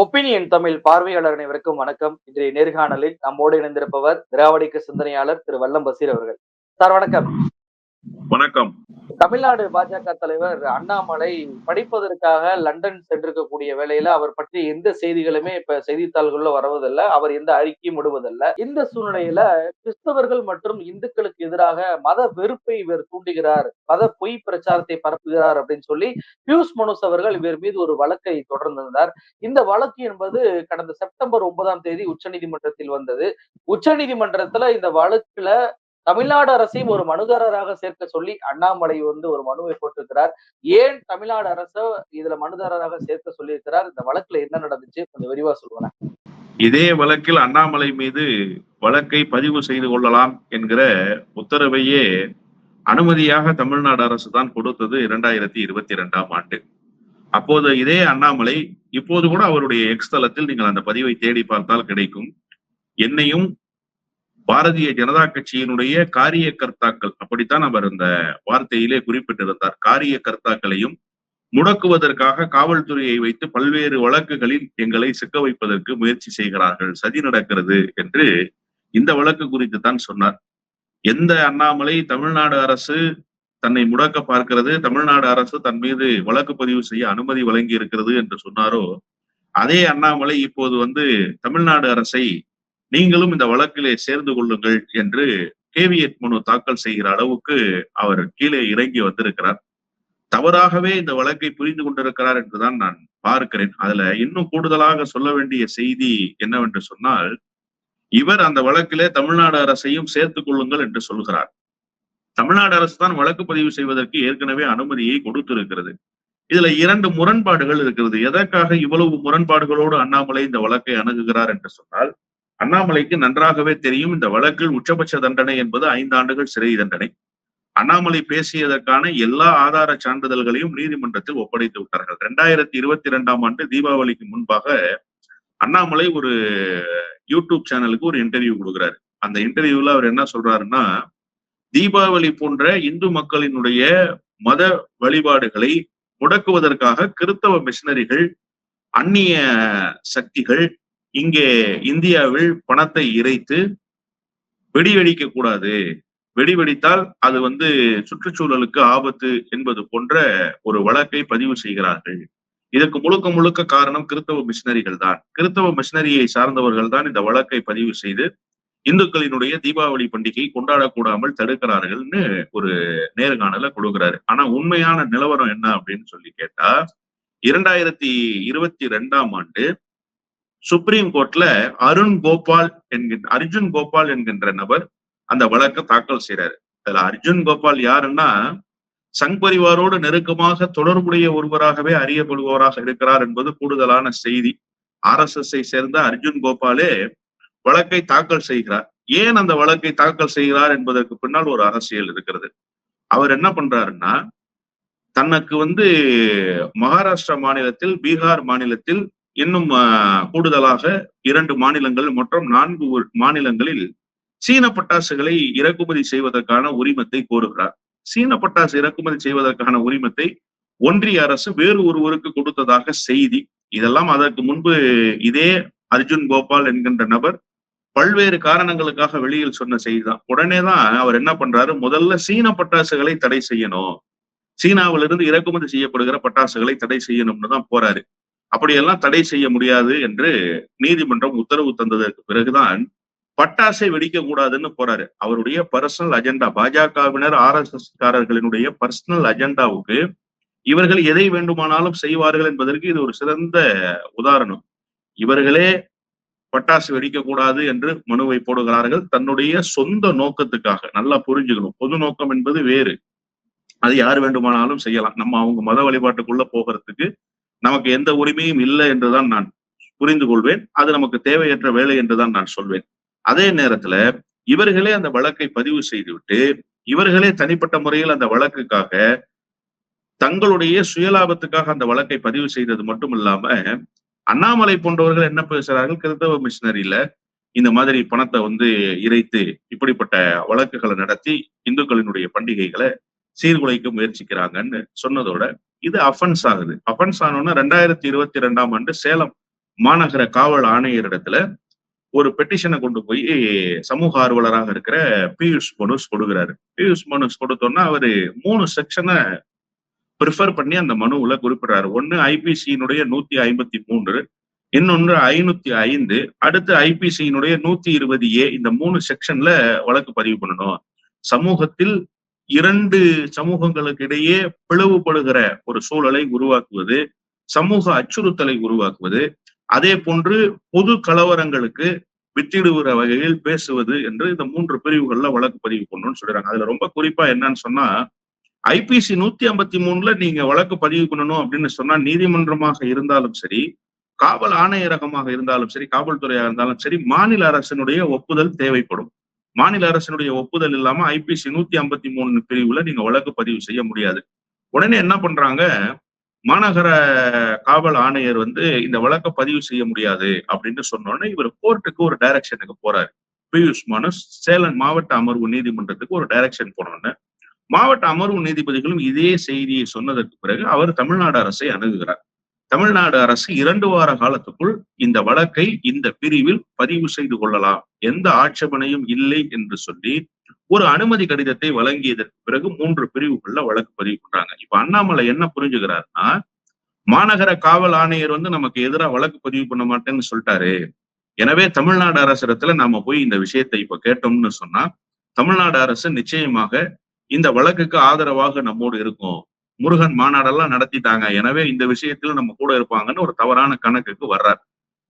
Opinion Tamil பார்வையாளர் அனைவருக்கும் வணக்கம். இன்றைய நேர்காணலில் நம்மோடு இணைந்திருப்பவர் திராவிடிக்க சிந்தனையாளர் திரு வல்லம் பசீர் அவர்கள். சார் வணக்கம். வணக்கம். தமிழ்நாடு பாஜக தலைவர் அண்ணாமலை படிப்பதற்காக லண்டன் சென்றிருக்கக்கூடிய வேலையில அவர் பற்றி எந்த செய்திகளுமே இப்ப செய்தித்தாள்கள்ல வருவதில்லை. அவர் எந்த அறிக்கையும் விடுவதில்லை இந்த சூழ்நிலையில கிறிஸ்தவர்கள் மற்றும் இந்துக்களுக்கு எதிராக மத வெறுப்பை இவர் தூண்டுகிறார். மத பொய் பிரச்சாரத்தை பரப்புகிறார் அப்படின்னு சொல்லி பியூஷ் மனோஸ் அவர்கள் இவர் மீது ஒரு வழக்கை தொடர்ந்திருந்தார். இந்த வழக்கு என்பது கடந்த செப்டம்பர் ஒன்பதாம் தேதி உச்சநீதிமன்றத்தில் வந்தது. உச்சநீதிமன்றத்துல இந்த வழக்குல தமிழ்நாடு அரசையும் ஒரு மனுதாரராக சேர்க்க சொல்லி அண்ணாமலை வந்து ஒரு மனுவை போட்டிருக்கிறார். ஏன் தமிழ்நாடு அரச இதுல மனுதாரராக சேர்க்க சொல்லியிருக்கிறார்? இந்த வழக்குல என்ன நடந்துச்சு? கொஞ்சம் விரிவா சொல்லுவேன் இதே வழக்கில் அண்ணாமலை மீது வழக்கை பதிவு செய்து கொள்ளலாம் என்கிற உத்தரவையே அனுமதியாக தமிழ்நாடு அரசு தான் கொடுத்தது இரண்டாயிரத்தி இருபத்தி இரண்டாம் ஆண்டு. அப்போது இதே அண்ணாமலை இப்போது கூட அவருடைய எக்ஸ் தளத்தில் நீங்கள் அந்த பதிவை தேடி பார்த்தால் கிடைக்கும். என்னையும் பாரதிய ஜனதா கட்சியினுடைய காரிய கர்த்தாக்கள் அப்படித்தான் அவர் அந்த வார்த்தையிலே குறிப்பிட்டிருந்தார். காரிய கர்த்தாக்களையும் முடக்குவதற்காக காவல்துறையை வைத்து பல்வேறு வழக்குகளில் எங்களை சிக்க வைப்பதற்கு முயற்சி செய்கிறார்கள். சதி நடக்கிறது என்று இந்த வழக்கு குறித்து தான் சொன்னார். எந்த அண்ணாமலை தமிழ்நாடு அரசு தன்னை முடக்க பார்க்கிறது தமிழ்நாடு அரசு தன் மீது வழக்கு பதிவு செய்ய அனுமதி வழங்கி இருக்கிறது என்று சொன்னாரோ அதே அண்ணாமலை இப்போது வந்து தமிழ்நாடு அரசை நீங்களும் இந்த வழக்கிலே சேர்ந்து கொள்ளுங்கள் என்று கேவியட் மனு தாக்கல் செய்கிற அளவுக்கு அவர் கீழே இறங்கி வந்திருக்கிறார். தவறாகவே இந்த வழக்கை புரிந்து கொண்டிருக்கிறார் என்றுதான் நான் பார்க்கிறேன். அதுல இன்னும் கூடுதலாக சொல்ல வேண்டிய செய்தி என்னவென்று சொன்னால் இவர் அந்த வழக்கிலே தமிழ்நாடு அரசையும் சேர்த்துக் கொள்ளுங்கள் என்று சொல்கிறார். தமிழ்நாடு அரசு தான் வழக்கு பதிவு செய்வதற்கு ஏற்கனவே அனுமதியை கொடுத்திருக்கிறது. இதுல இரண்டு முரண்பாடுகள் இருக்கிறது. எதற்காக இவ்வளவு முரண்பாடுகளோடு அண்ணாமலை இந்த வழக்கை அணுகுகிறார் என்று சொன்னால் அண்ணாமலைக்கு நன்றாகவே தெரியும் இந்த வழக்கில் உச்சபட்ச தண்டனை என்பது ஐந்து ஆண்டுகள் சிறை தண்டனை. அண்ணாமலை பேசியதற்கான எல்லா ஆதார சான்றிதழ்களையும் நீதிமன்றத்தில் ஒப்படைத்து விட்டார்கள். ரெண்டாயிரத்தி இருபத்தி இரண்டாம் ஆண்டு தீபாவளிக்கு முன்பாக அண்ணாமலை ஒரு யூடியூப் சேனலுக்கு ஒரு இன்டர்வியூ கொடுக்குறாரு. அந்த இன்டர்வியூல அவர் என்ன சொல்றாருன்னா தீபாவளி போன்ற இந்து மக்களினுடைய மத வழிபாடுகளை முடக்குவதற்காக கிறித்தவ மிஷினரிகள் அந்நிய சக்திகள் இங்கே இந்தியாவில் பணத்தை இறைத்து வெடி வெடிக்க கூடாது. வெடி வெடித்தால் அது வந்து சுற்றுச்சூழலுக்கு ஆபத்து என்பது போன்ற ஒரு வழக்கை பதிவு செய்கிறார்கள். இதற்கு முழுக்க முழுக்க காரணம் கிறிஸ்தவ மிஷினரிகள் தான். கிறிஸ்தவ மிஷினரியை சார்ந்தவர்கள் தான் இந்த வழக்கை பதிவு செய்து இந்துக்களினுடைய தீபாவளி பண்டிகை கொண்டாடக்கூடாமல் தடுக்கிறார்கள்னு ஒரு நேர்காணல கொடுக்குறாரு. ஆனா உண்மையான நிலவரம் என்ன அப்படின்னு சொல்லி கேட்டா இரண்டாயிரத்தி இருபத்தி ரெண்டாம் ஆண்டு சுப்ரீம் கோர்ட்ல அருண் கோபால் என்கின்ற அர்ஜுன் கோபால் என்கின்ற நபர் அந்த வழக்கை தாக்கல் செய்யறாரு அதுல அர்ஜுன் கோபால் யாருன்னா சங் பரிவாரோடு நெருக்கமாக தொடர்புடைய ஒருவராகவே அறியப்படுபவராக இருக்கிறார் என்பது கூடுதலான செய்தி. ஆர் எஸ் எஸ் சேர்ந்த அர்ஜுன் கோபாலே வழக்கை தாக்கல் செய்கிறார். ஏன் அந்த வழக்கை தாக்கல் செய்கிறார் என்பதற்கு பின்னால் ஒரு அரசியல் இருக்கிறது. அவர் என்ன பண்றாருன்னா தனக்கு வந்து மகாராஷ்டிரா மாநிலத்தில் பீகார் மாநிலத்தில் இன்னும் கூடுதலாக இரண்டு மாநிலங்கள் மற்றும் நான்கு மாநிலங்களில் சீன பட்டாசுகளை இறக்குமதி செய்வதற்கான உரிமத்தை கோருகிறார். சீன பட்டாசு இறக்குமதி செய்வதற்கான உரிமத்தை ஒன்றிய அரசு வேறு ஒருவருக்கு கொடுத்ததாக செய்தி. இதெல்லாம் அதற்கு முன்பு இதே அர்ஜுன் கோபால் என்கின்ற நபர் பல்வேறு காரணங்களுக்காக வெளியில் சொன்ன செய்திதான். உடனே தான் அவர் என்ன பண்றாரு? முதல்ல சீன பட்டாசுகளை தடை செய்யணும். சீனாவிலிருந்து இறக்குமதி செய்யப்படுகிற பட்டாசுகளை தடை செய்யணும்னு தான் போறாரு. அப்படியெல்லாம் தடை செய்ய முடியாது என்று நீதிமன்றம் உத்தரவு தந்ததற்கு பிறகுதான் பட்டாசை வெடிக்க கூடாதுன்னு போறாரு. அவருடைய பர்சனல் அஜெண்டா பாஜகவினர் ஆர் எஸ் எஸ் காரர்களினுடைய பர்சனல் அஜெண்டாவுக்கு இவர்கள் எதை வேண்டுமானாலும் செய்வார்கள் என்பதற்கு இது ஒரு சிறந்த உதாரணம். இவர்களே பட்டாசு வெடிக்க கூடாது என்று மனுவை போடுகிறார்கள் தன்னுடைய சொந்த நோக்கத்துக்காக. நல்லா புரிஞ்சுக்கணும். பொது நோக்கம் என்பது வேறு. அது யார் வேண்டுமானாலும் செய்யலாம். நம்ம அவங்க மத வழிபாட்டுக்குள்ள போகிறதுக்கு நமக்கு எந்த உரிமையும் இல்லை என்றுதான் நான் புரிந்து கொள்வேன். அது நமக்கு தேவையற்ற வேலை என்றுதான் நான் சொல்வேன். அதே நேரத்துல இவர்களே அந்த வழக்கை பதிவு செய்துவிட்டு இவர்களே தனிப்பட்ட முறையில் அந்த வழக்குக்காக தங்களுடைய சுயலாபத்துக்காக அந்த வழக்கை பதிவு செய்தது மட்டும் இல்லாம அண்ணாமலை போன்றவர்கள் என்ன பேசுறார்கள்? கிறிஸ்தவ மிஷினரியில இந்த மாதிரி பணத்தை வந்து இறைத்து இப்படிப்பட்ட வழக்குகளை நடத்தி இந்துக்களினுடைய பண்டிகைகளை சீர்குலைக்க முயற்சிக்கிறாங்கன்னு சொன்னதோட இது அஃபென்ஸ் ஆகுது. அஃபென்ஸ் ஆனோன்னா ரெண்டாயிரத்தி இருபத்தி ரெண்டாம் ஆண்டு சேலம் மாநகர காவல் ஆணையரிடத்துல ஒரு பெட்டிஷனை கொண்டு போய் சமூக ஆர்வலராக இருக்கிற பியூஷ் மனுஸ் கொடுக்குறாரு. பியூஷ் மனுஸ் கொடுத்தோன்னா அவரு மூணு செக்ஷனை ப்ரிஃபர் பண்ணி அந்த மனுவுல குறிப்பிடுறாரு. ஒன்னு ஐபிசியினுடைய நூத்தி ஐம்பத்தி மூன்று இன்னொன்று ஐநூத்தி ஐந்து அடுத்து ஐபிசியினுடைய நூத்தி இருபது ஏ இந்த மூணு செக்ஷன்ல வழக்கு பதிவு பண்ணணும். சமூகத்தில் இரண்டு சமூகங்களுக்கு இடையே பிளவுபடுகிற ஒரு சூழலை உருவாக்குவது சமூக அச்சுறுத்தலை உருவாக்குவது அதே போன்று பொது கலவரங்களுக்கு வித்திடுகிற வகையில் பேசுவது என்று இந்த மூன்று பிரிவுகள்ல வழக்கு பதிவு பண்ணணும்னு சொல்றாங்க அதுல ரொம்ப குறிப்பா என்னன்னு சொன்னா ஐபிசி நூத்தி ஐம்பத்தி மூணுல நீங்க வழக்கு பதிவு பண்ணணும் அப்படின்னு சொன்னா நீதிமன்றமாக இருந்தாலும் சரி காவல் ஆணையரகமாக இருந்தாலும் சரி காவல்துறையாக இருந்தாலும் சரி மாநில அரசினுடைய ஒப்புதல் தேவைப்படும். மாநில அரசினுடைய ஒப்புதல் இல்லாம ஐபிசி நூத்தி ஐம்பத்தி மூணு பிரிவுல நீங்க வழக்கு பதிவு செய்ய முடியாது. உடனே என்ன பண்றாங்க? மாநகர காவல் ஆணையர் வந்து இந்த வழக்க பதிவு செய்ய முடியாது அப்படின்னு சொன்னோடனே இவர் கோர்ட்டுக்கு ஒரு டைரக்ஷனுக்கு போறாரு. பியூஷ் மனுஷ் சேலம் மாவட்ட அமர்வு நீதிமன்றத்துக்கு ஒரு டைரக்ஷன் போனோன்னு. மாவட்ட அமர்வு நீதிபதிகளும் இதே செய்தியை சொன்னதற்கு பிறகு அவர் தமிழ்நாடு அரசை அணுகுகிறார். தமிழ்நாடு அரசு இரண்டு வார காலத்துக்குள் இந்த வழக்கை இந்த பிரிவில் பதிவு செய்து கொள்ளலாம். எந்த ஆட்சேபனையும் இல்லை என்று சொல்லி ஒரு அனுமதி கடிதத்தை வழங்கியதற்கு பிறகு மூன்று பிரிவுகள்ல வழக்கு பதிவு பண்றாங்க. இப்ப அண்ணாமலை என்ன புரிஞ்சுக்கிறாருன்னா மாநகர காவல் ஆணையர் வந்து நமக்கு எதிராக வழக்கு பதிவு பண்ண மாட்டேன்னு சொல்லிட்டாரு. எனவே தமிழ்நாடு அரசிடத்துல நாம போய் இந்த விஷயத்தை இப்ப கேட்டோம்னு சொன்னா தமிழ்நாடு அரசு நிச்சயமாக இந்த வழக்குக்கு ஆதரவாக நம்மோடு இருக்கும். முருகன் மாநாடெல்லாம் நடத்திட்டாங்க. எனவே இந்த விஷயத்தில் நம்ம கூட இருப்பாங்கன்னு ஒரு தவறான கணக்குக்கு வர்றார்.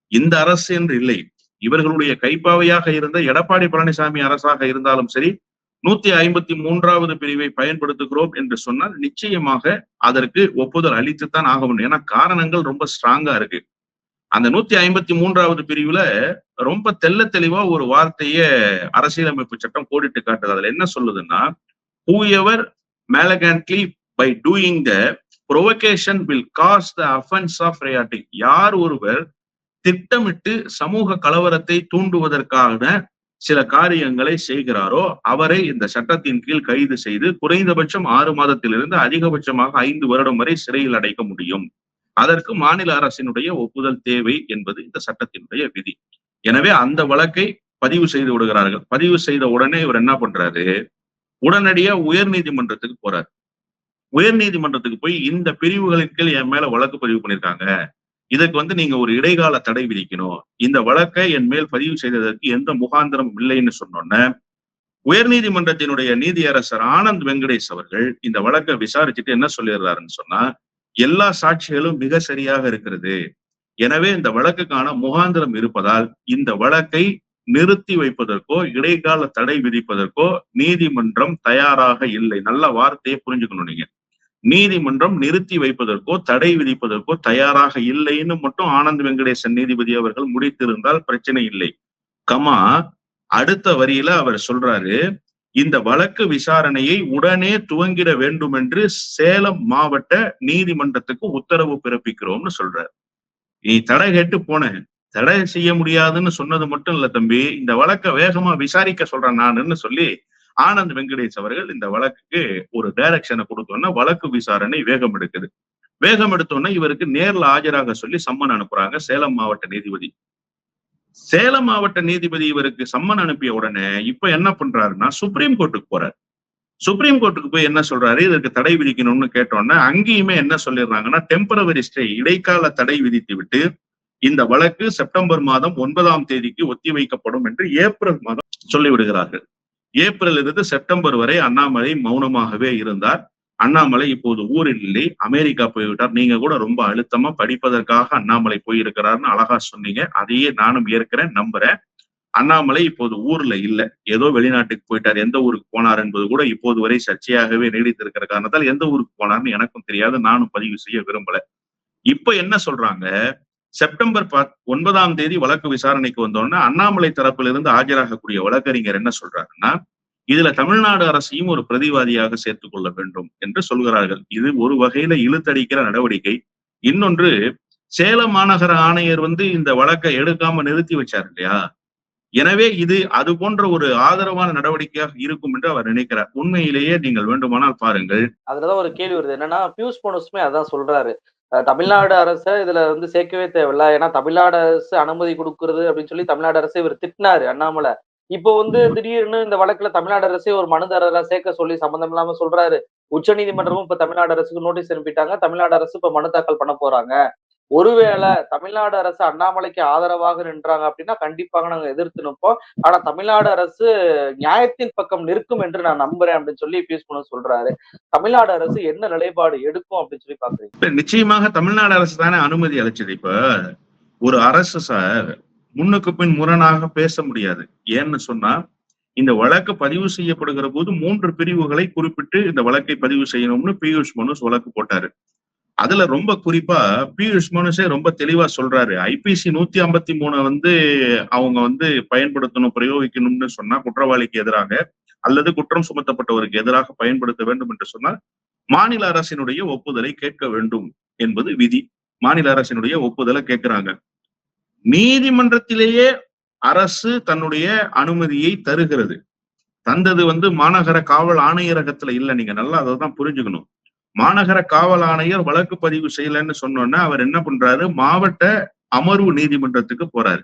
இந்த அரசு என்று இல்லை. இவர்களுடைய கைப்பாவையாக இருந்த எடப்பாடி பழனிசாமி அரசாக இருந்தாலும் சரி நூத்தி ஐம்பத்தி மூன்றாவது பிரிவை பயன்படுத்துகிறோம் என்று சொன்னால் நிச்சயமாக அதற்கு ஒப்புதல் அளித்துத்தான் ஆக ஏன்னா காரணங்கள் ரொம்ப ஸ்ட்ராங்கா இருக்கு. அந்த நூத்தி ஐம்பத்தி மூன்றாவது பிரிவுல ரொம்ப தெல்ல தெளிவா ஒரு வார்த்தைய அரசியலமைப்பு சட்டம் கோடிட்டு காட்டுது. அதுல என்ன சொல்லுதுன்னா whoever malignantly by doing the provocation will cause the offence of rioting யார் ஒருவர் திட்டமிட்டு சமூக கலவரத்தை தூண்டுவதற்கான சில காரியங்களை செய்கிறாரோ அவரை இந்த சட்டத்தின் கீழ் கைது செய்து குறைந்தபட்சம் ஆறு மாதத்திலிருந்து அதிகபட்சமாக ஐந்து வருடம் வரை சிறையில் அடைக்க முடியும். அதற்கு மாநில அரசினுடைய ஒப்புதல் தேவை என்பது இந்த சட்டத்தினுடைய விதி. எனவே அந்த வழக்கை பதிவு செய்து விடுகிறார்கள். பதிவு செய்த உடனே இவர் என்ன பண்றாரு? உடனடியா உயர் நீதிமன்றத்துக்கு போறாரு. உயர் நீதிமன்றத்துக்கு போய் இந்த பிரிவுகளின் கீழ் என் மேல வழக்கு பதிவு பண்ணிருக்காங்க. இதுக்கு வந்து நீங்க ஒரு இடைக்கால தடை விதிக்கணும். இந்த வழக்கை என் மேல் பதிவு செய்ததற்கு எந்த முகாந்திரம் இல்லைன்னு சொன்னோன்ன உயர் நீதிமன்றத்தினுடைய நீதியரசர் ஆனந்த் வெங்கடேஷ் அவர்கள் இந்த வழக்கை விசாரிச்சுட்டு என்ன சொல்லிடுறாருன்னு சொன்னா எல்லா சாட்சிகளும் மிக சரியாக இருக்கிறது. எனவே இந்த வழக்குக்கான முகாந்திரம் இருப்பதால் இந்த வழக்கை நிறுத்தி வைப்பதற்கோ இடைக்கால தடை விதிப்பதற்கோ நீதிமன்றம் தயாராக இல்லை. நல்ல வார்த்தையை புரிஞ்சுக்கணும் நீங்க. நீதிமன்றம் நிறுத்தி வைப்பதற்கோ தடை விதிப்பதற்கோ தயாராக இல்லைன்னு மட்டும் ஆனந்த் வெங்கடேசன் நீதிபதி அவர்கள் முடித்திருந்தால் பிரச்சனை இல்லை. கமா அடுத்த வரியில அவர் சொல்றாரு இந்த வழக்கு விசாரணையை உடனே துவங்கிட வேண்டும் என்று சேலம் மாவட்ட நீதிமன்றத்துக்கு உத்தரவு பிறப்பிக்கிறோம்னு சொல்றாரு. நீ தடை கேட்டு போன தடை செய்ய முடியாதுன்னு சொன்னது மட்டும் இல்ல தம்பி இந்த வழக்கை வேகமா விசாரிக்க சொல்றேன் நானுன்னு சொல்லி ஆனந்த் வெங்கடேஷ் அவர்கள் இந்த வழக்குக்கு ஒரு டைரக்ஷனை கொடுத்தோன்னா வழக்கு விசாரணை வேகம் எடுக்குது. வேகம் எடுத்தோன்னா இவருக்கு நேர்ல ஆஜராக சொல்லி சம்மன் அனுப்புறாங்க சேலம் மாவட்ட நீதிபதி. சேலம் மாவட்ட நீதிபதி இவருக்கு சம்மன் அனுப்பிய உடனே இப்ப என்ன பண்றாருன்னா சுப்ரீம் கோர்ட்டுக்கு போறாரு. சுப்ரீம் கோர்ட்டுக்கு போய் என்ன சொல்றாரு? இதற்கு தடை விதிக்கணும்னு கேட்டோன்னா அங்கேயுமே என்ன சொல்லிடுறாங்கன்னா டெம்பரவரி ஸ்டே இடைக்கால தடை விதித்து விட்டு இந்த வழக்கு செப்டம்பர் மாதம் ஒன்பதாம் தேதிக்கு ஒத்தி வைக்கப்படும் என்று ஏப்ரல் மாதம் சொல்லிவிடுகிறார்கள். ஏப்ரல் இருந்து செப்டம்பர் வரை அண்ணாமலை மௌனமாகவே இருந்தார். அண்ணாமலை இப்போது ஊரில் இல்லை அமெரிக்கா போய்விட்டார். நீங்க கூட ரொம்ப அழுத்தமா படிப்பதற்காக அண்ணாமலை போயிருக்கிறார்னு அழகா சொன்னீங்க. அதையே நானும் ஏற்கிறேன் நம்புறேன். அண்ணாமலை இப்போது ஊர்ல இல்ல. ஏதோ வெளிநாட்டுக்கு போயிட்டார். எந்த ஊருக்கு போனார் என்பது கூட இப்போது வரை சர்ச்சையாகவே நீடித்திருக்கிற காரணத்தால் எந்த ஊருக்கு போனார்னு எனக்கும் தெரியாது. நானும் பதிவு செய்ய விரும்பல. இப்ப என்ன சொல்றாங்க? செப்டம்பர் ஒன்பதாம் தேதி வழக்கு விசாரணைக்கு வந்தோடனே அண்ணாமலை தரப்பிலிருந்து ஆஜராகக்கூடிய வழக்கறிஞர் என்ன சொல்றாருன்னா இதுல தமிழ்நாடு அரசையும் ஒரு பிரதிவாதியாக சேர்த்துக் கொள்ள வேண்டும் என்று சொல்கிறார்கள். இது ஒரு வகையில இழுத்தடிக்கிற நடவடிக்கை. இன்னொன்று சேலம் மாநகர ஆணையர் வந்து இந்த வழக்கை எடுக்காம நிறுத்தி வச்சார் இல்லையா? எனவே இது அது போன்ற ஒரு ஆதரவான நடவடிக்கையாக இருக்கும் என்று அவர் நினைக்கிறார். உண்மையிலேயே நீங்கள் வேண்டுமானால் பாருங்கள். அதுலதான் ஒரு கேள்வி வருது. என்னன்னா பியூஷ் போனஸுமே அதான் சொல்றாரு. தமிழ்நாடு அரச இதுல வந்து சேர்க்கவே தேவையில்ல. ஏன்னா தமிழ்நாடு அரசு அனுமதி கொடுக்கறது அப்படின்னு சொல்லி தமிழ்நாடு அரசு இவர் திட்டினாரு அண்ணாமலை. இப்போ வந்து திடீர்னு இந்த வழக்குல தமிழ்நாடு அரசே ஒரு மனுதாரரா சேர்க்க சொல்லி சம்பந்தம் இல்லாம சொல்றாரு. உச்சநீதிமன்றமும் இப்ப தமிழ்நாடு அரசுக்கு நோட்டீஸ் அனுப்பிட்டாங்க. தமிழ்நாடு அரசு இப்ப மனு தாக்கல் பண்ண போறாங்க. ஒருவேளை தமிழ்நாடு அரசு அண்ணாமலைக்கு ஆதரவாக நின்றாங்க அப்படின்னா கண்டிப்பாக நாங்க எதிர்த்து நிற்போம். ஆனா தமிழ்நாடு அரசு நியாயத்தின் பக்கம் நிற்கும் என்று நான் நம்புறேன் அப்படின்னு சொல்லி பியூஷ் மனு சொல்றாரு. தமிழ்நாடு அரசு என்ன நிலைப்பாடு எடுக்கும் அப்படின்னு சொல்லி பாக்குறீங்க? நிச்சயமாக தமிழ்நாடு அரசு தானே அனுமதி அளிச்சது இப்ப? ஒரு அரசு சார் முன்னுக்கு பின் முரணாக பேச முடியாது. ஏன்னு சொன்னா இந்த வழக்கு பதிவு செய்யப்படுகிற போது மூன்று பிரிவுகளை குறிப்பிட்டு இந்த வழக்கை பதிவு செய்யணும்னு பியூஷ் மனுஷ் வழக்கு போட்டாரு. அதுல ரொம்ப குறிப்பா பியூஷ் மனுஷே ரொம்ப தெளிவா சொல்றாரு. ஐபிசி நூத்தி ஐம்பத்தி மூணு வந்து அவங்க வந்து பயன்படுத்தணும் பிரயோகிக்கணும்னு சொன்னா குற்றவாளிக்கு எதிராக அல்லது குற்றம் சுமத்தப்பட்டவருக்கு எதிராக பயன்படுத்த வேண்டும் என்று சொன்னால் மாநில அரசினுடைய ஒப்புதலை கேட்க வேண்டும் என்பது விதி. மாநில அரசினுடைய ஒப்புதலை கேட்கிறாங்க. நீதிமன்றத்திலேயே அரசு தன்னுடைய அனுமதியை தருகிறது. தந்தது வந்து மாநகர காவல் ஆணையரகத்துல இல்ல நீங்க நல்லா அதை தான் புரிஞ்சுக்கணும். மாநகர காவல் ஆணையர் வழக்கு பதிவு செய்யலன்னு சொன்னோன்னா அவர் என்ன பண்றாரு? மாவட்ட அமர்வு நீதிமன்றத்துக்கு போறாரு.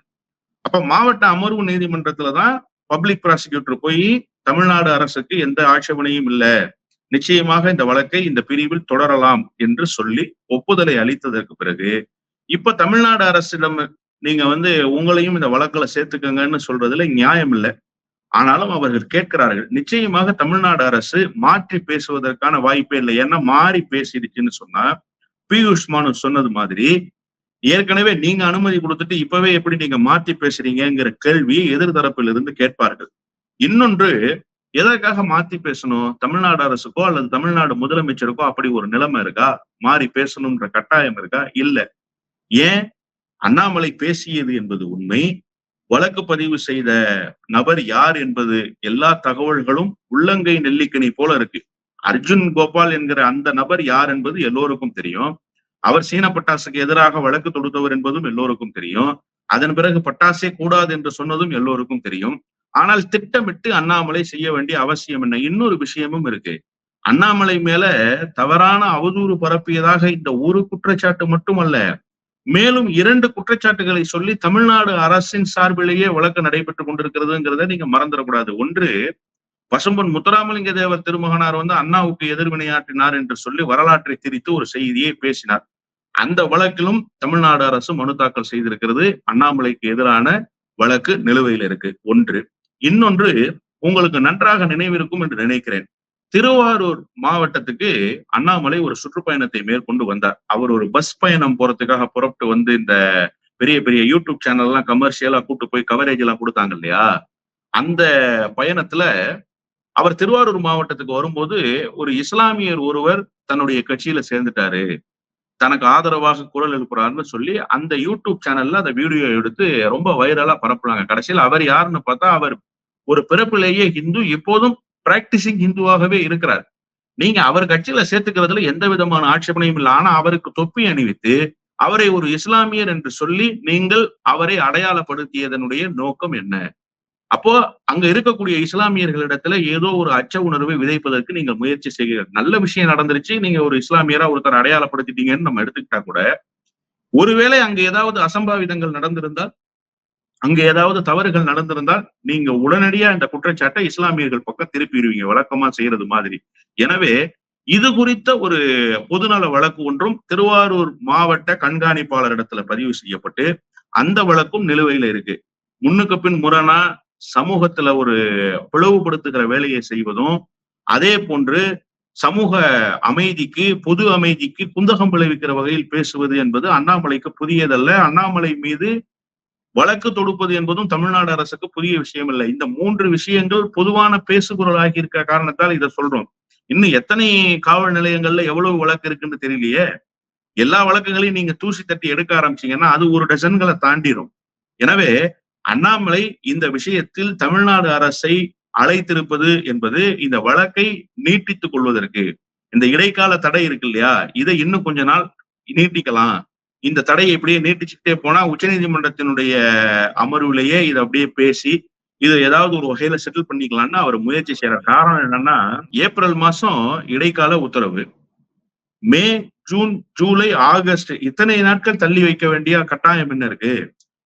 அப்ப மாவட்ட அமர்வு நீதிமன்றத்துலதான் பப்ளிக் ப்ராசிக்யூட்டர் போய் தமிழ்நாடு அரசுக்கு எந்த ஆட்சேபனையும் இல்ல. நிச்சயமாக இந்த வழக்கை இந்த பிரிவில் தொடரலாம் என்று சொல்லி ஒப்புதலை அளித்ததற்கு பிறகு இப்ப தமிழ்நாடு அரசிடம் நீங்க வந்து உங்களையும் இந்த வழக்குல சேர்த்துக்கங்கன்னு சொல்றதுல நியாயம் இல்லை. ஆனாலும் அவர்கள் கேட்கிறார்கள் நிச்சயமாக தமிழ்நாடு அரசு மாற்றி பேசுவதற்கான வாய்ப்பே இல்லை. ஏன்னா மாறி பேசிடுச்சுன்னு சொன்னா பியூஷ் மானு சொன்னது மாதிரி ஏற்கனவே நீங்க அனுமதி கொடுத்துட்டு இப்பவே எப்படி நீங்க மாத்தி பேசுறீங்கிற கேள்வி எதிர்தரப்பில் இருந்து கேட்பார்கள். இன்னொன்று எதற்காக மாத்தி பேசணும்? தமிழ்நாடு அரசுக்கோ அல்லது தமிழ்நாடு முதலமைச்சருக்கோ அப்படி ஒரு நிலைமை இருக்கா? மாறி பேசணும்ன்ற கட்டாயம் இருக்கா? இல்ல. ஏன்? அண்ணாமலை பேசியது என்பது உண்மை. வழக்கு பதிவு செய்த நபர் யார் என்பது எல்லா தகவல்களும் உள்ளங்கை நெல்லிக்கணி போல இருக்கு. அர்ஜுன் கோபால் என்கிற அந்த நபர் யார் என்பது எல்லோருக்கும் தெரியும். அவர் சீன பட்டாசுக்கு எதிராக வழக்கு தொடுத்தவர் என்பதும் எல்லோருக்கும் தெரியும். அதன் பிறகு பட்டாசே கூடாது என்று சொன்னதும் எல்லோருக்கும் தெரியும். ஆனால் திட்டமிட்டு அண்ணாமலை செய்ய வேண்டிய அவசியம் என்ன? இன்னொரு விஷயமும் இருக்கு. அண்ணாமலை மேல தவறான அவதூறு பரப்பியதாக இந்த ஒரு குற்றச்சாட்டு மட்டுமல்ல மேலும் இரண்டு குற்றச்சாட்டுகளை சொல்லி தமிழ்நாடு அரசின் சார்பிலேயே வழக்கு நடைபெற்றுக் கொண்டிருக்கிறதுங்கிறத நீங்க மறந்துடக்கூடாது. ஒன்று பசும்பொன் முத்துராமலிங்க தேவர் திருமகனார் வந்து அண்ணாவுக்கு எதிர்வினையாற்றினார் என்று சொல்லி வரலாற்றை திரித்து ஒரு செய்தியை பேசினார். அந்த வழக்கிலும் தமிழ்நாடு அரசு மனு தாக்கல் செய்திருக்கிறது. அண்ணாமலைக்கு எதிரான வழக்கு நிலுவையில் இருக்கு. ஒன்று இன்னொன்று உங்களுக்கு நன்றாக நினைவிருக்கும் என்று நினைக்கிறேன். திருவாரூர் மாவட்டத்துக்கு அண்ணாமலை ஒரு சுற்றுப்பயணத்தை மேற்கொண்டு வந்தார். அவர் ஒரு பஸ் பயணம் போறதுக்காக புறப்பட்டு வந்து இந்த பெரிய பெரிய யூடியூப் சேனல் எல்லாம் கமர்ஷியலா கூட்டு போய் கவரேஜ் எல்லாம் கொடுத்தாங்க இல்லையா? அந்த பயணத்துல அவர் திருவாரூர் மாவட்டத்துக்கு வரும்போது ஒரு இஸ்லாமியர் ஒருவர் தன்னுடைய கட்சியில சேர்ந்துட்டாரு. தனக்கு ஆதரவாக குரல் எழுப்புறாருன்னு சொல்லி அந்த யூடியூப் சேனல்ல அந்த வீடியோ எடுத்து ரொம்ப வைரலா பரப்புறாங்க கடைசியில் அவர் யாருன்னு பார்த்தா அவர் ஒரு பிறப்பிலேயே ஹிந்து இப்போதும் பிராக்டிசிங் ஹிந்துவாகவே இருக்கிறார். நீங்க அவர் கட்சியில சேர்த்துக்கிறதுல எந்த விதமான ஆட்சேபனையும் இல்லை. ஆனா அவருக்கு தொப்பி அணிவித்து அவரை ஒரு இஸ்லாமியர் என்று சொல்லி நீங்கள் அவரை அடையாளப்படுத்தியதனுடைய நோக்கம் என்ன? அப்போ அங்க இருக்கக்கூடிய இஸ்லாமியர்களிடத்துல ஏதோ ஒரு அச்ச உணர்வை விதைப்பதற்கு நீங்க முயற்சி செய்கிறீர்கள். நல்ல விஷயம் நடந்துருச்சு நீங்க ஒரு இஸ்லாமியரா ஒருத்தர் அடையாளப்படுத்திட்டீங்கன்னு நம்ம எடுத்துக்கிட்டா கூட ஒருவேளை அங்க ஏதாவது அசம்பாவிதங்கள் நடந்திருந்தால் அங்க ஏதாவது தவறுகள் நடந்திருந்தால் நீங்க உடனடியா இந்த குற்றச்சாட்டை இஸ்லாமியர்கள் பக்கம் திருப்பிடுவீங்க வழக்கமா செய்யறது மாதிரி. எனவே இது குறித்த ஒரு பொதுநல வழக்கு ஒன்றும் திருவாரூர் மாவட்ட கண்காணிப்பாளரிடத்துல பதிவு செய்யப்பட்டு அந்த வழக்கும் நிலுவையில இருக்கு. முன்னுக்கு பின் முரணா சமூகத்துல ஒரு பிளவுபடுத்துகிற வேலையை செய்வதும் அதே போன்று சமூக அமைதிக்கு பொது அமைதிக்கு குந்தகம் விளைவிக்கிற வகையில் பேசுவது என்பது அண்ணாமலைக்கு புதியதல்ல. அண்ணாமலை மீது வழக்கு தொடுப்பது என்பதும் தமிழ்நாடு அரசுக்கு புதிய விஷயம் இல்லை இந்த மூன்று விஷயங்கள் பொதுவான பேசுபொருளாகி இருக்க காரணத்தால் இதை சொல்றோம். இன்னும் எத்தனை காவல் நிலையங்கள்ல எவ்வளவு வழக்கு இருக்குன்னு தெரியலையே. எல்லா வழக்குகளையும் நீங்க தூசி தட்டி எடுக்க ஆரம்பிச்சீங்கன்னா அது ஒரு டசன்களை தாண்டிரும். எனவே அண்ணாமலை இந்த விஷயத்தில் தமிழ்நாடு அரசை அழைத்திருப்பது என்பது இந்த வழக்கை நீட்டித்துக் கொள்வதற்கு இந்த இடைக்கால தடை இருக்கு இல்லையா இதை இன்னும் கொஞ்ச நாள் நீட்டிக்கலாம். இந்த தடையை இப்படியே நீட்டிச்சுட்டே போனா உச்சநீதிமன்றத்தினுடைய அமர்வுலயே இதை அப்படியே பேசி இதை ஏதாவது ஒரு வகையில செட்டில் பண்ணிக்கலாம்னு அவர் முயற்சி செய்யற காரணம் என்னன்னா ஏப்ரல் மாசம் இடைக்கால உத்தரவு. மே ஜூன் ஜூலை ஆகஸ்ட் இத்தனை நாட்கள் தள்ளி வைக்க வேண்டிய கட்டாயம் என்ன இருக்கு?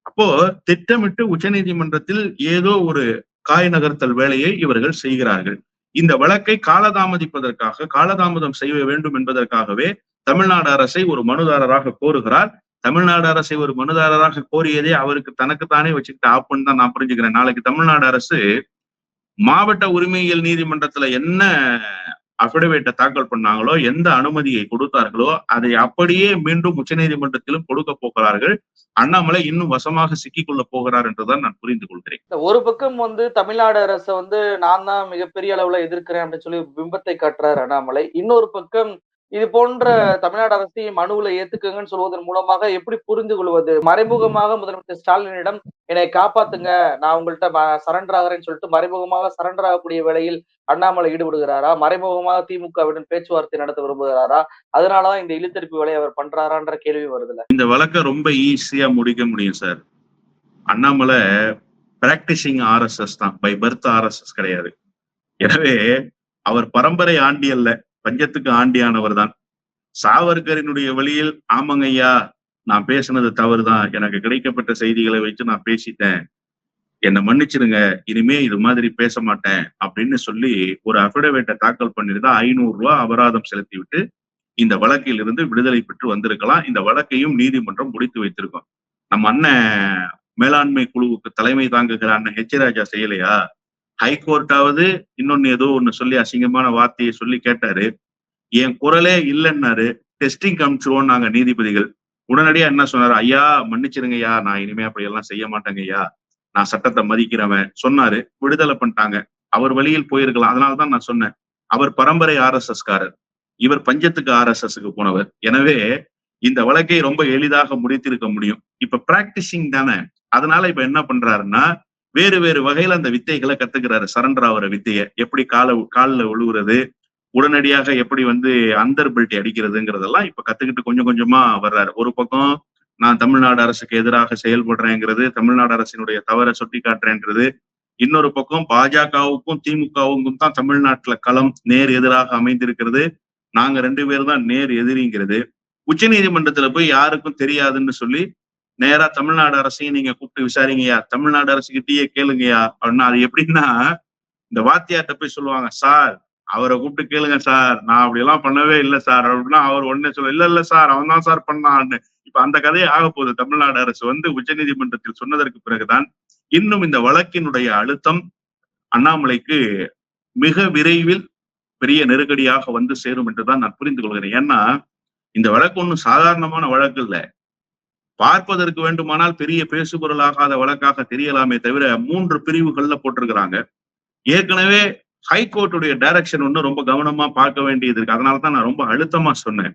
அப்போ திட்டமிட்டு உச்சநீதிமன்றத்தில் ஏதோ ஒரு காய் நகர்த்தல் வேலையை இவர்கள் செய்கிறார்கள். இந்த வழக்கை காலதாமதிப்பதற்காக காலதாமதம் செய்ய வேண்டும் என்பதற்காகவே தமிழ்நாடு அரசை ஒரு மனுதாரராக கோருகிறார். தமிழ்நாடு அரசை ஒரு மனுதாரராக கோரியதே அவருக்கு தனக்குத்தானே வச்சுக்கிட்டு ஆப்புன்னு தான் நான் புரிஞ்சுக்கிறேன். நாளைக்கு தமிழ்நாடு அரசு மாவட்ட உரிமையியல் நீதிமன்றத்துல என்ன அபிடவேட்டை தாக்கல் பண்ணாங்களோ எந்த அனுமதியை கொடுத்தார்களோ அதை அப்படியே மீண்டும் உச்சநீதிமன்றத்திலும் கொடுக்க போகிறார்கள். அண்ணாமலை இன்னும் வசமாக சிக்கிக்கொள்ள போகிறார் என்றுதான் நான் புரிந்து கொள்கிறேன். ஒரு பக்கம் வந்து தமிழ்நாடு அரசை வந்து நான் தான் மிகப்பெரிய அளவுல எதிர்க்கிறேன் அப்படின்னு சொல்லி பிம்பத்தை காட்டுறாரு அண்ணாமலை. இன்னொரு பக்கம் இது போன்ற தமிழ்நாடு அரசை மனுவில் ஏத்துக்கங்கன்னு சொல்வதன் மூலமாக எப்படி புரிந்து கொள்வது? மறைமுகமாக முதலமைச்சர் ஸ்டாலினிடம் என்னை காப்பாத்துங்க நான் உங்கள்கிட்ட சரண்டர் ஆகிறேன்னு சொல்லிட்டு மறைமுகமாக சரண்டர் ஆகக்கூடிய வேளையில் அண்ணாமலை ஈடுபடுகிறாரா? மறைமுகமாக திமுகவுடன் பேச்சுவார்த்தை நடத்த விரும்புகிறாரா? அதனாலதான் இந்த இழுத்தடிப்பு வேலையை அவர் பண்றாரான்ற கேள்வி வருதுல. இந்த வழக்கை ரொம்ப ஈஸியா முடிக்க முடியும் சார். அண்ணாமலை பிராக்டிசிங் ஆர்எஸ்எஸ் தான். பை பர்த் ஆர்எஸ்எஸ் கிடையாது. எனவே அவர் பரம்பரை ஆண்டி அல்ல பஞ்சத்துக்கு ஆண்டியானவர் தான் சாவர்கரினுடைய வழியில் ஆமாங்க ஐயா நான் பேசுனது தவறுதான். எனக்கு கிடைக்கப்பட்ட செய்திகளை வச்சு நான் பேசிட்டேன். என்னை மன்னிச்சிருங்க இனிமே இது மாதிரி பேச மாட்டேன் அப்படின்னு சொல்லி ஒரு அபிடவேட்டை தாக்கல் பண்ணிருந்தா ஐநூறு ரூபா அபராதம் செலுத்தி விட்டு இந்த வழக்கில் இருந்து விடுதலை பெற்று வந்திருக்கலாம். இந்த வழக்கையும் நீதிமன்றம் முடித்து வைத்திருக்கோம். நம்ம அண்ணன் மேலாண்மை குழுவுக்கு தலைமை தாங்குகிற அண்ணன் ஹெச் ராஜா செய்யலையா? ஹைகோர்ட்டாவது இன்னொன்னு ஏதோ ஒண்ணு சொல்லி அசிங்கமான வார்த்தையை சொல்லி கேட்டாரு. என் குரலே இல்லைன்னாரு. டெஸ்டிங் காமிச்சிருவோம் நாங்க நீதிபதிகள். உடனடியா என்ன சொன்னாரு? ஐயா மன்னிச்சிருங்க ஐயா நான் இனிமே அப்படி எல்லாம் செய்ய மாட்டேங்க ஐயா நான் சட்டத்தை மதிக்கிறவன். சொன்னாரு. விடுதலை பண்ணிட்டாங்க. அவர் வழியில் போயிருக்கலாம். அதனாலதான் நான் சொன்னேன். அவர் பரம்பரை ஆர் எஸ் எஸ் காரர் இவர் பஞ்சத்துக்கு ஆர் எஸ் எஸ்க்கு போனவர். எனவே இந்த வழக்கை ரொம்ப எளிதாக முடித்திருக்க முடியும். இப்ப பிராக்டிசிங் தானே. அதனால இப்ப என்ன பண்றாருன்னா வேறு வேறு வகையில அந்த வித்தைகளை கத்துக்கிறாரு. சரண்டர் ஆகிற வித்தையை. எப்படி கால காலில் விழுவுறது உடனடியாக எப்படி வந்து அந்தர் பெல்ட்டி அடிக்கிறதுங்கிறதெல்லாம் இப்ப கத்துக்கிட்டு கொஞ்சம் கொஞ்சமா வர்றாரு. ஒரு பக்கம் நான் தமிழ்நாடு அரசுக்கு எதிராக செயல்படுறேங்கிறது தமிழ்நாடு அரசினுடைய தவறை சுட்டி காட்டுறேன்றது இன்னொரு பக்கம் பாஜகவுக்கும் திமுகவுக்கும் தான் தமிழ்நாட்டுல களம் நேர் எதிராக அமைந்திருக்கிறது. நாங்க ரெண்டு பேரும் தான் நேர் எதிரிங்கிறது. உச்ச நீதிமன்றத்துல போய் யாருக்கும் தெரியாதுன்னு சொல்லி நேரா தமிழ்நாடு அரசையும் நீங்க கூப்பிட்டு விசாரிங்கய்யா. தமிழ்நாடு அரசுகிட்டயே கேளுங்கய்யா. அப்படின்னா அது எப்படின்னா இந்த வாத்தியார்ட்ட போய் சொல்லுவாங்க சார் அவரை கூப்பிட்டு கேளுங்க சார். நான் அப்படி எல்லாம் பண்ணவே இல்லை சார். அப்படின்னா அவர் உடனே சொல்ல இல்ல இல்ல சார் அவன் தான் சார் பண்ணான்னு. இப்ப அந்த கதையே ஆக போகுது. தமிழ்நாடு அரசு வந்து உச்சநீதிமன்றத்தில் சொன்னதற்கு பிறகுதான் இன்னும் இந்த வழக்கினுடைய அழுத்தம் அண்ணாமலைக்கு மிக விரைவில் பெரிய நெருக்கடியாக வந்து சேரும் என்றுதான் நான் புரிந்து கொள்கிறேன். ஏன்னா இந்த வழக்கு ஒன்றும் சாதாரணமான வழக்கு இல்லை. பார்ப்பதற்கு வேண்டுமானால் பெரிய பேசுபொருளாகாத வழக்காக தெரியலாமே தவிர மூன்று பிரிவுகள்ல போட்டிருக்கிறாங்க. ஏற்கனவே ஹைகோர்ட்டுடைய டைரக்ஷன் ஒன்று ரொம்ப கவனமா பார்க்க வேண்டியது இருக்கு. அதனால தான் நான் ரொம்ப அழுத்தமா சொன்னேன்.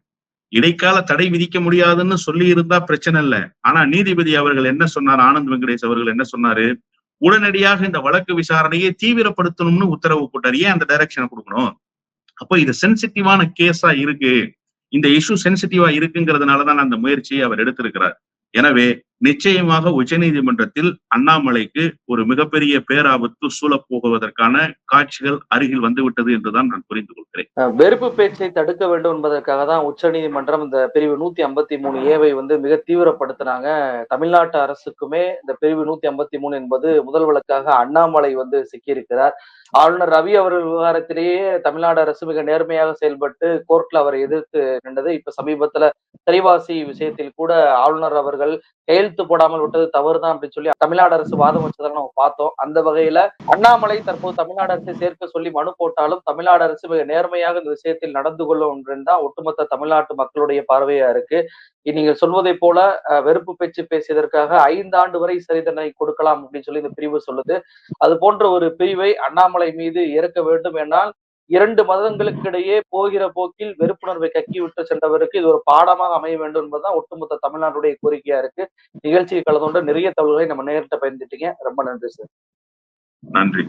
இடைக்கால தடை விதிக்க முடியாதுன்னு சொல்லி இருந்தா பிரச்சனை இல்லை. ஆனா நீதிபதி அவர்கள் என்ன சொன்னார்? ஆனந்த் வெங்கடேஷ் அவர்கள் என்ன சொன்னாரு? உடனடியாக இந்த வழக்கு விசாரணையை தீவிரப்படுத்தணும்னு உத்தரவு போட்டார். ஏன் அந்த டைரக்ஷனை கொடுக்கணும்? அப்போ இது சென்சிட்டிவான கேஸா இருக்கு. இந்த இஷ்யூ சென்சிட்டிவா இருக்குங்கிறதுனாலதான் அந்த முயற்சியை அவர் எடுத்திருக்கிறார். எனவே நிச்சயமாக உச்சநீதிமன்றத்தில் அண்ணாமலைக்கு ஒரு மிகப்பெரிய பேராபத்து சூழப் போகுவதற்கான காட்சிகள் அருகில் வந்துவிட்டது என்றுதான் நான் புரிந்து கொள்கிறேன். வெறுப்பு பேச்சை தடுக்க வேண்டும் என்பதற்காக தான் உச்சநீதிமன்றம் இந்த பிரிவு நூத்தி ஐம்பத்தி மூணு ஏவை வந்து மிக தீவிரப்படுத்தினாங்க. தமிழ்நாட்டு அரசுக்குமே இந்த பிரிவு நூத்தி ஐம்பத்தி மூணு என்பது முதல் வழக்காக அண்ணாமலை வந்து சிக்கியிருக்கிறார். ஆளுநர் ரவி அவர்கள் விவகாரத்திலேயே தமிழ்நாடு அரசு மிக நேர்மையாக செயல்பட்டு கோர்ட்ல அவரை எதிர்த்து நின்றது. இப்ப சமீபத்துல திரைவாசி விஷயத்தில் கூட ஆளுநர் அவர்கள் கையெழுத்து போடாமல் விட்டது தவறுதான் அப்படின்னு சொல்லி தமிழ்நாடு அரசு வாதம் வச்சதை நம்ம பார்த்தோம். அந்த வகையில அண்ணாமலை தற்போது தமிழ்நாடு அரசை சேர்க்க சொல்லி மனு போட்டாலும் தமிழ்நாடு அரசு மிக நேர்மையாக இந்த விஷயத்தில் நடந்து கொள்ளும் என்று தான் ஒட்டுமொத்த தமிழ்நாட்டு மக்களுடைய பார்வையா இருக்கு. நீங்கள் சொல்வதை போல வெறுப்பு பேச்சு பேசியதற்காக ஐந்து ஆண்டு வரை சிறை தண்டனை கொடுக்கலாம் அப்படின்னு சொல்லி இந்த பிரிவு சொல்லுது. அது போன்ற ஒரு பிரிவை அண்ணாமலை மீது இறக்க வேண்டும் என்றால் இரண்டு மதங்களுக்கு இடையே போகிற போக்கில் வெறுப்புணர்வை கக்கி விட்டு சென்றவருக்கு இது ஒரு பாடமாக அமைய வேண்டும் என்பதுதான் ஒட்டுமொத்த தமிழ்நாட்டுடைய கோரிக்கையா இருக்கு. நிகழ்ச்சியை கலந்து கொண்டு நிறைய தகவல்களை நம்ம நேரிட்ட பயந்துட்டீங்க. ரொம்ப நன்றி சார். நன்றி.